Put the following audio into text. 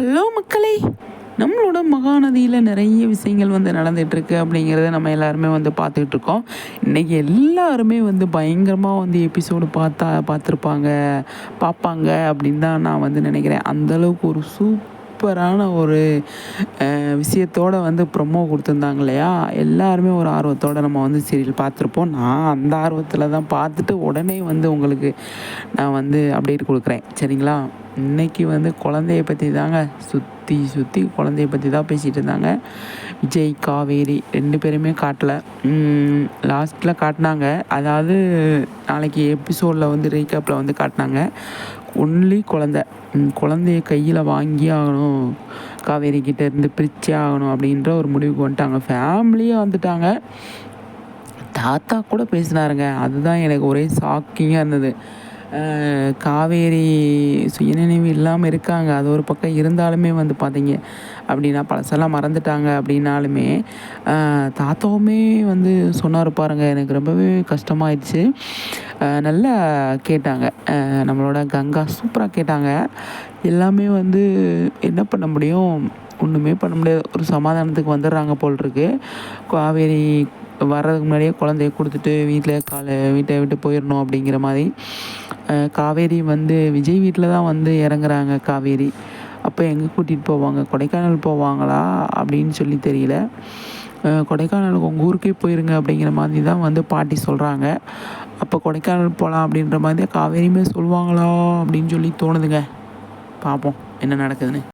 Hello மக்களே நம்மளோட மகாநதியில் நிறைய விஷயங்கள் வந்து நடந்துகிட்ருக்கு அப்படிங்கிறத நம்ம எல்லாருமே வந்து பார்த்துக்கிட்டு இருக்கோம் இன்றைக்கி எல்லாருமே வந்து பயங்கரமாக வந்து எபிசோடு பார்த்தா பார்த்துருப்பாங்க பார்ப்பாங்க அப்படின்னு தான் நான் வந்து நினைக்கிறேன். அந்தளவுக்கு ஒரு சூப்பரான ஒரு விஷயத்தோடு விஷயத்தோட வந்து ப்ரொமோ கொடுத்துருந்தாங்க இல்லையா? எல்லாருமே ஒரு ஆர்வத்தோடு நம்ம வந்து சீரியல் பார்த்துருப்போம். நான் அந்த ஆர்வத்தில் தான் பார்த்துட்டு உடனே வந்து உங்களுக்கு நான் வந்து அப்டேட் கொடுக்குறேன். சரிங்களா? இன்னைக்கு வந்து குழந்தைய பற்றி தாங்க சுற்றி சுற்றி குழந்தைய பற்றி தான் பேசிகிட்டு இருந்தாங்க. விஜய் காவேரி ரெண்டு பேருமே காட்டல. லாஸ்ட்டில் காட்டினாங்க. அதாவது நாளைக்கு எபிசோடில் வந்து ரீகேப்பில் வந்து காட்டினாங்க. ஒன்லி குழந்த. குழந்தைய கையில் வாங்கி ஆகணும். காவேரி கிட்ட இருந்து பிரிச்சே ஆகணும் அப்படின்ற ஒரு முடிவுக்கு வந்துட்டாங்க. ஃபேமிலியாக வந்துட்டாங்க. தாத்தா கூட பேசினாருங்க. அதுதான் எனக்கு ஒரே ஷாக்கிங்காக இருந்தது. காவேரி சுயநினைவு இல்லாமல் இருக்காங்க. அது ஒரு பக்கம் இருந்தாலுமே வந்து பார்த்தீங்க அப்படின்னா பழசெல்லாம் மறந்துட்டாங்க அப்படின்னாலுமே தாத்தாவுமே வந்து சொன்னார் பாருங்க எனக்கு ரொம்பவே கஷ்டமாயிடுச்சு. நல்லா கேட்டாங்க. நம்மளோட கங்கா சூப்பராக கேட்டாங்க. எல்லாமே வந்து என்ன பண்ண முடியும்? ஒன்றுமே பண்ண முடியாது. ஒரு சமாதானத்துக்கு வந்துடுறாங்க போல் இருக்கு. காவேரி வர்றதுக்கு முன்னாடியே குழந்தைய கொடுத்துட்டு வீட்டில் காலை வீட்டை விட்டு போயிடணும் அப்படிங்கிற மாதிரி காவேரி வந்து விஜய் வீட்டில் தான் வந்து இறங்குறாங்க காவேரி. அப்போ எங்கே கூட்டிகிட்டு போவாங்க? கொடைக்கானல் போவாங்களா? அப்படின்னு சொல்லி தெரியல. கொடைக்கானலுக்கு உங்கள் ஊருக்கே போயிருங்க அப்படிங்கிற மாதிரி தான் வந்து பாட்டி சொல்கிறாங்க அப்போ கொடைக்கானல் போகலாம் அப்படின்ற மாதிரி காவேரியுமே சொல்லுவாங்களா அப்படின்னு சொல்லி தோணுதுங்க. பார்ப்போம் என்ன நடக்குதுன்னு.